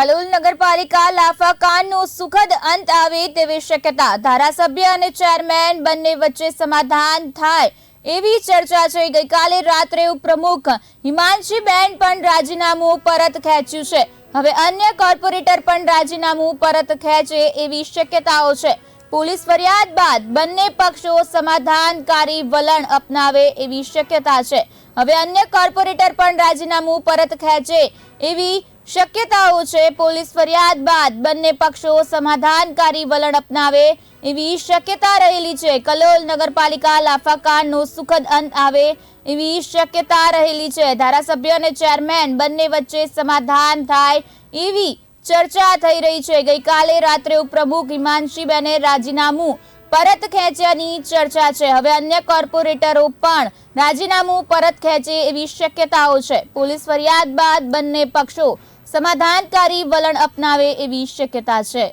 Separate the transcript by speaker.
Speaker 1: કલોલ નગરપાલિકા લાફા કાનનો સુખદ અંત આવે તેવી શક્યતા ધારાસભ્ય અને ચેરમેન બંને વચ્ચે સમાધાન થાય એવી ચર્ચા છે. ગઈકાલે રાત્રે ઉપપ્રમુખ હિમાંશીબેન પણ રાજીનામું પરત ખેંચ્યું છે. હવે અન્ય કોર્પોરેટર પણ રાજીનામું પરત ખેંચે એવી શક્યતાઓ છે. પોલીસ ફરિયાદ બાદ બંને પક્ષો સમાધાનકારી વલણ અપનાવે એવી શક્યતા છે. હવે અન્ય કોર્પોરેટર પણ રાજીનામું પરત ખેંચે એવી શક્યતાઓ છે, પોલીસ ફરિયાદ બાદ બંને પક્ષો સમાધાનકારી વલણ અપનાવે એવી શક્યતા રહેલી છે. કલોલ નગરપાલિકા લાફાકાનનો સુખદ અંત આવે એવી શક્યતા રહેલી છે. ધારાસભ્ય અને ચેરમેન બંને વચ્ચે સમાધાન થાય એવી ચર્ચા થઈ રહી છે. ગઈકાલે રાત્રે ઉપપ્રમુખ હિમાંશીબેને રાજીનામું પરત ખેંચ્યાની ચર્ચા છે. હવે અન્ય કોર્પોરેટરો પણ રાજીનામું પરત ખેંચે એવી શક્યતાઓ છે. પોલીસ ફરિયાદ બાદ બંને પક્ષો સમાધાનકારી વલણ અપનાવે એવી શક્યતા છે.